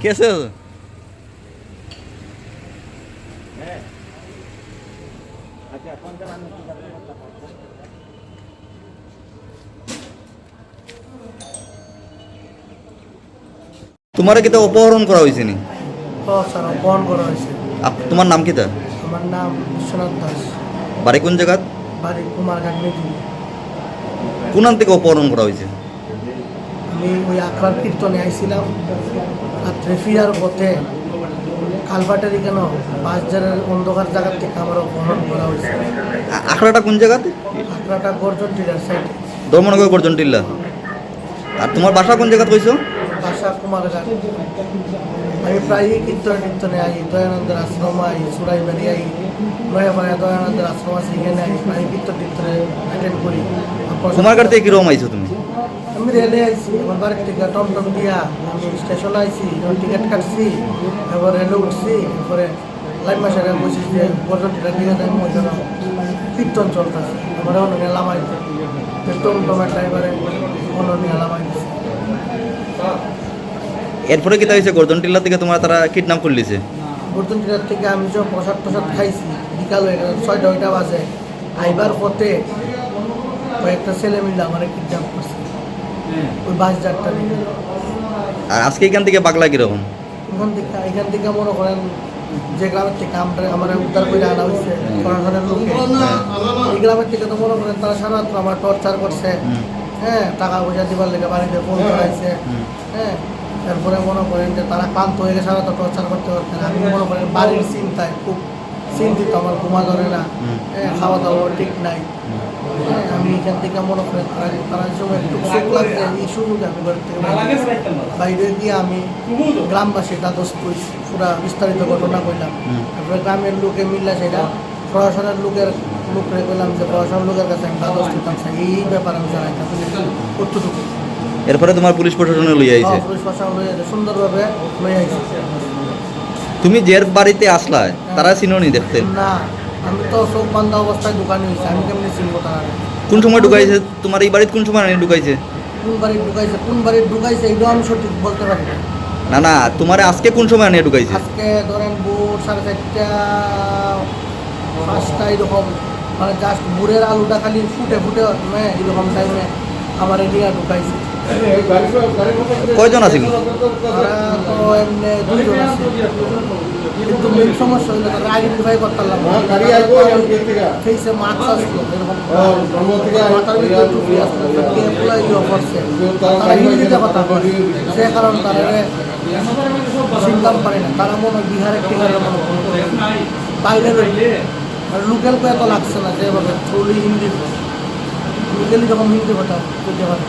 कैसे हो তোমার কিতা অপহরণ করা হয়েছে নি ও স্যার অপহরণ করা হয়েছে আপ- তোমার নাম কিতা আমার নাম বিশ্বনাথ দাস বাড়ি কোন জায়গা বাড়ি কুমারঘাট মেদিনী কোন থেকে অপহরণ করা হয়েছে আমি ওই আখড়ার কীর্তনে আইছিলাম রাত্রে ফিরার পথে কালবাটারি কেন বাজারের অন্ধকার জায়গা থেকে আমার অপহরণ করা হয়েছে? আখড়াটা কোন জায়গাতে? আখড়াটা গর্জন টিলার সাইডে ধর্মনগর গর্জন টিল্লা আর তোমার বাসা কোন জায়গা কইছো? বাসা কুমারঘাট। আমি প্রায়ই কীর্তনে কীর্তনে আই দয়ানন্দের আশ্রম আই সুরাইবাড়ি আই নয়াপাড়া দয়ানন্দের আশ্রম আছে এখানে আই। প্রায় কীর্তন কীর্তনে অ্যাটেন্ড করি। কুমারঘাট থেকে কীরকম আইছো তুমি? আমি রেলে আইছি আমার বাড়ির থেকে টমটম দিয়া আমি স্টেশনে আইছি যখন টিকিট কাটছি এবার রেলে উঠছি এরপরে লাইন মাসের বসে যে পর্যটকরা দেয় মই যেন কীর্তন চলতেছে আমার অন্য নিয়ে লামাই টমটমের ড্রাইভারে অন্য নিয়ে লামাই দিচ্ছে এরপরে কিতা হয়েছে? গর্জন টিল্লা থেকে তোমার তারা কিডন্যাপ করে লিছে বর্তন টিলার থেকে আমি সব প্রসাদ প্রসাদ খাইছি বিকাল হয়ে গেল ছয়টা ওইটা বাজে। আইবার পথে কয়েকটা ছেলে মিলে আমার কিডন্যাপ করছে। ওই বাস যাত্রা নিয়ে আর আজকে এখান থেকে বাগলা কীরকম? এখান থেকে এখান থেকে মনে করেন যে গ্রামের থেকে আমরা আমার উদ্ধার করে আনা হয়েছে প্রশাসনের লোকে। এই গ্রামের থেকে তো মনে করেন তারা সারা রাত্র আমার টর্চার করছে। হ্যাঁ টাকা পয়সা দিবার লেগে বাড়িতে ফোন করাইছে হ্যাঁ তারপরে মনে করেন যে তারা ক্লান্ত হয়ে গেছে সারা রাত টর্চার করতে করতে। আমি মনে করেন বাড়ির চিন্তায় খুব চিন্তিত আমার ঘুমা ধরে না। হ্যাঁ খাওয়া দাওয়া ঠিক নাই। হ্যাঁ, আমি এখান থেকে মনে করেন তারা তারা সময় একটু সুখ লাগছে এই সুযোগে আমি বাইরে গিয়ে আমি গ্রামবাসী দ্বাদশ পুরা বিস্তারিত ঘটনা কইলাম। হুম। তারপরে গ্রামের লোকে মিললে সেটা প্রশাসনের লোকের লোকরে কইলাম যে প্রশাসনের লোকের কাছে আমি দ্বাদশ দিতাম এই ব্যাপার আমি জানাইতাম কতটুকু এরপরে তোমার পুলিশ প্রশাসনে লই আইছে? পুলিশ প্রশাসন লইয়া সুন্দরভাবে লই আইছে। তুমি যে বাড়িতে আসলা তারা চিনোনি দেখতে? না আমি তো চোখ বান্ধা অবস্থায় দোকানে হয়েছে আমি কেমনি চিনবো তারা? কোন সময় ঢুকাইছে? তোমার এই বাড়িতে কোন সময় আনি ঢুকাইছে? কোন বাড়ি ঢুকাইছে? কোন বাড়ি ঢুকাইছে? এটাও আমি সঠিক বলতে পারি না। না তোমার আজকে কোন সময় আনিয়ে ঢুকাইছে? আজকে ধরেন ভোর সাড়ে চারটা পাঁচটা এরকম। মানে জাস্ট ভোরের আলুটা খালি ফুটে ফুটে এরকম টাইমে আমার এরিয়া ঢুকাইছে। কয়জন আছিল তারা তো এমনি দুইজন আছে কিন্তু মেন সমস্যা হইল তারা আইডেন্টিফাই ফেসে মাস্ক আসলো কে পুরা ইয়ে করছে তারা হিন্দিতে কথা লাগছে না যেভাবে থ্রুলি হিন্দি লোকালি যখন হিন্দি কথা পারে।